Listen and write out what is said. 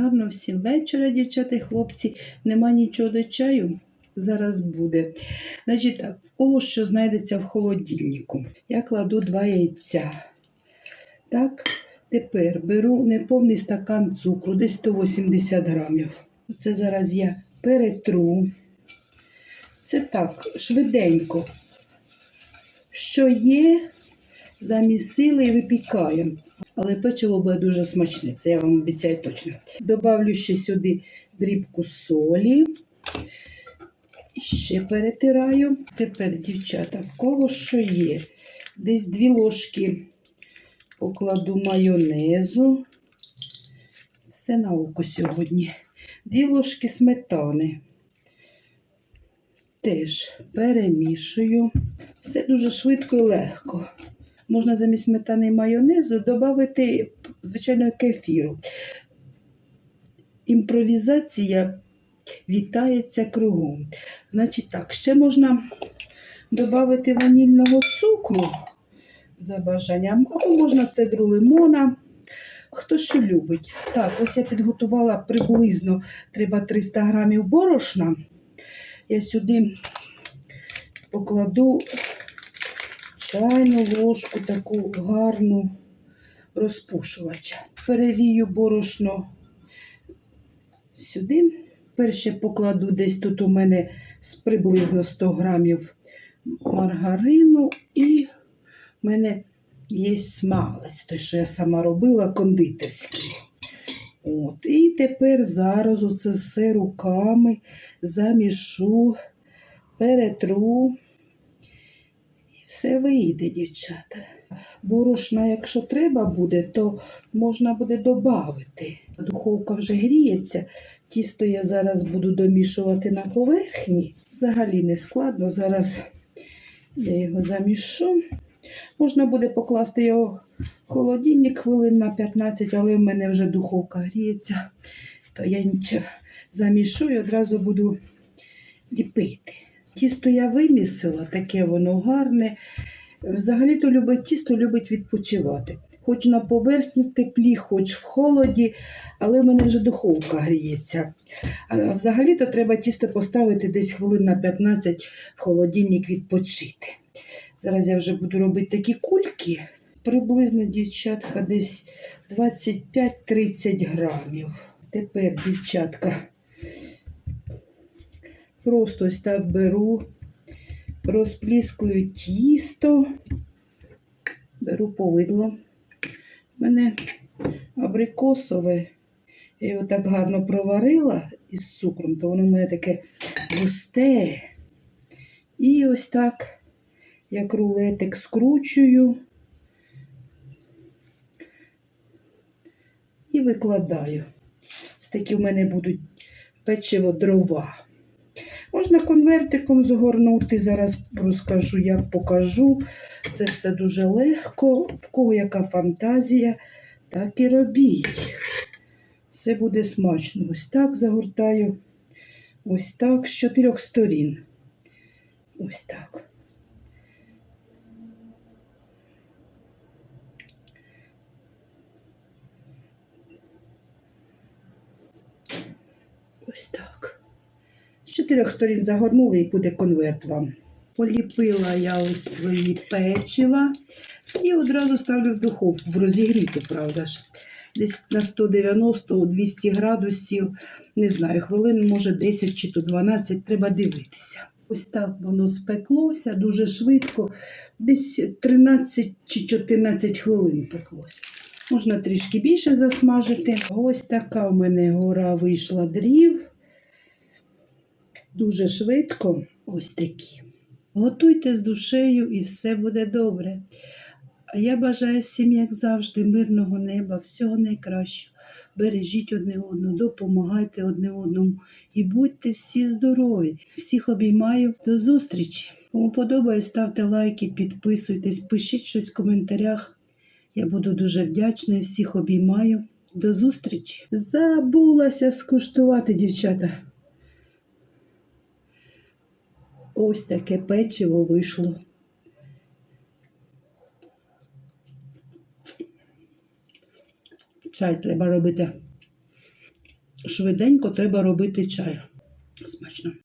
Гарно всім вечора, дівчата і хлопці. Нема нічого до чаю. Зараз буде. Значить так, в кого що знайдеться в холодильнику. Я кладу два яйця. Так, тепер беру неповний стакан цукру, десь 180 грамів. Це зараз я перетру. Це так, швиденько. Що є, замісили і випікаємо. Але печиво буде дуже смачне, це я вам обіцяю точно. Добавлю ще сюди дрібку солі. І ще перетираю. Тепер, дівчата, в кого що є? Десь дві ложки покладу майонезу. Все на око сьогодні. Дві ложки сметани. Теж перемішую. Все дуже швидко і легко. Можна замість сметани і майонезу додати, звичайно, кефіру. Імпровізація вітається кругом. Значить так, ще можна додати ванільного цукру за бажанням, або можна цедру лимона. Хто що любить. Так, ось я підготувала приблизно треба 300 грамів борошна. Я сюди покладу чайну ложку таку гарну розпушувача. Перевію борошно сюди. Перше покладу десь тут у мене приблизно 100 грамів маргарину і в мене є смалець, той, що я сама робила, кондитерський. От. І тепер зараз оце все руками замішу, перетру. Все вийде, дівчата. Борошна, якщо треба буде, то можна буде додати. Духовка вже гріється. Тісто я зараз буду домішувати на поверхні. Взагалі не складно. Зараз я його замішу. Можна буде покласти його в холодильник хвилин на 15, але в мене вже духовка гріється, то я нічого замішу і одразу буду ліпити. Тісто я вимісила, таке воно гарне. Взагалі-то любить тісто любить відпочивати. Хоч на поверхні в теплі, хоч в холоді, але в мене вже духовка гріється. Взагалі-то треба тісто поставити десь хвилин на 15 в холодильник відпочити. Зараз я вже буду робити такі кульки. Приблизно, дівчатка, десь 25-30 грамів. Тепер, дівчатка, просто ось так беру, розпліскую тісто, беру повидло. У мене абрикосове. Я його так гарно проварила із цукром, то воно в мене таке густе. І ось так, як рулетик, скручую і викладаю. Ось такі в мене будуть печиво дрова. Можна конвертиком згорнути, зараз розкажу, як покажу. Це все дуже легко. В кого яка фантазія, так і робіть. Все буде смачно. Ось так загортаю. Ось так, з чотирьох сторін. Ось так. Ось так. З чотирьох сторін загорнули і буде конверт вам. Поліпила я ось свої печива і одразу ставлю в духовку, в розігріту, правда ж. Десь на 190-200 градусів, не знаю, хвилин, може 10 чи то 12, треба дивитися. Ось так воно спеклося дуже швидко, десь 13 чи 14 хвилин пеклося. Можна трішки більше засмажити. Ось така в мене гора вийшла дрів. Дуже швидко. Ось такі. Готуйте з душею і все буде добре. А я бажаю всім, як завжди, мирного неба, всього найкращого. Бережіть одне одного, допомагайте одне одному і будьте всі здорові. Всіх обіймаю. До зустрічі. Кому подобає, ставте лайки, підписуйтесь, пишіть щось в коментарях. Я буду дуже вдячна і всіх обіймаю. До зустрічі. Забулася скуштувати, дівчата. Ось таке печиво вийшло. Чай треба робити швиденько треба робити чай.